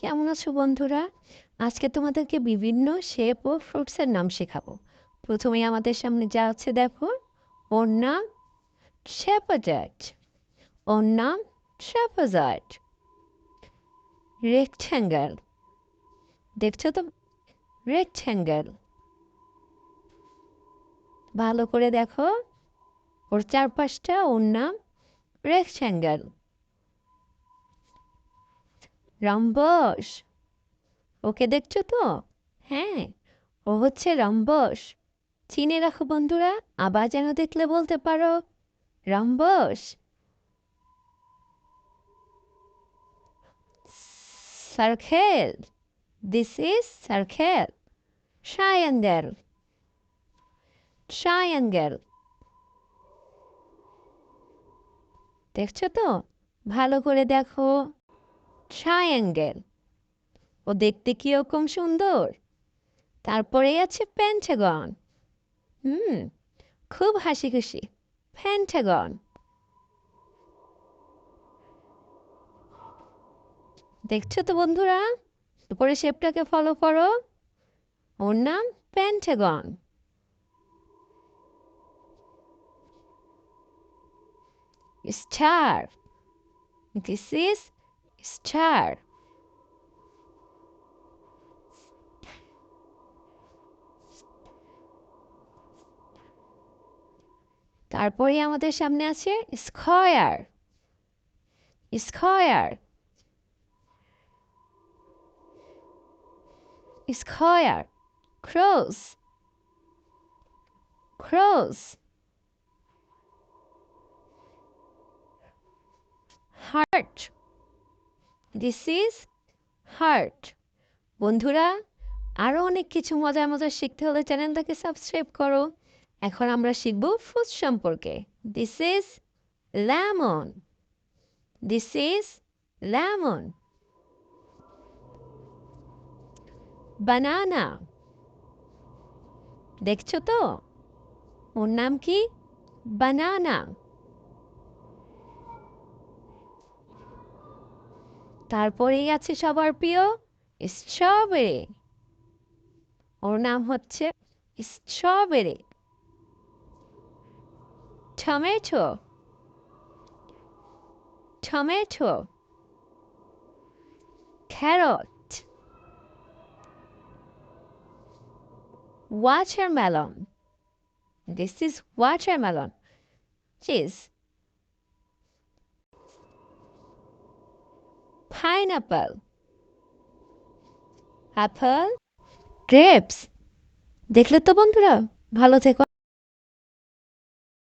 কেমন আছো বন্ধুরা? আজকে তোমাদেরকে বিভিন্ন শেপ ও ফ্রুটসের নাম শেখাবো। প্রথমেই আমাদের সামনে যা আছে দেখো, ওর নাম শেপাজাট ওর নাম ট্রাপাজাট রেক্ট্যাঙ্গেল দেখছ তো? রেক্ট্যাঙ্গেল ভালো করে দেখো, ওর চারপাশটা ওর নাম রেক্ট্যাঙ্গেল রম্বস। ওকে দেখছ তো? হ্যাঁ ও হচ্ছে রম্বস। চিনে রাখো বন্ধুরা, আবার যেন দেখলে বলতে পারো। Rhombus. Circle this is circle triangle triangle দেখছ তো? ভালো করে দেখো। ট্রায়াঙ্গেল। ও দেখতে কীরকম সুন্দর? তারপরেই আছে প্যান্টাগন। হুম, খুব হাসি খুশি প্যান্টাগন। দেখছ তো বন্ধুরা? উপরে শেপটাকে ফলো করো। ওর নাম pentagon. Star this is star. তারপরে আমাদের সামনে আছে square. Square. Square. Cross. Cross. Heart. This is heart বন্ধুরা আরও অনেক কিছু মজার মজার শিখতে হলে চ্যানেলটাকে সাবস্ক্রাইব করো। এখন আমরা শিখব ফ্রুট সম্পর্কে। This is lemon this is lemon banana দেখছ তো? ওর নাম কি? বানানা তারপরেই আছে সবার প্রিয় স্ট্রবেরি। ওর নাম হচ্ছে strawberry. Tomato. Tomato. Carrot. Watermelon. This is watermelon cheese pineapple apple grapes দেখলে তো বন্ধুরা ভালো থেকো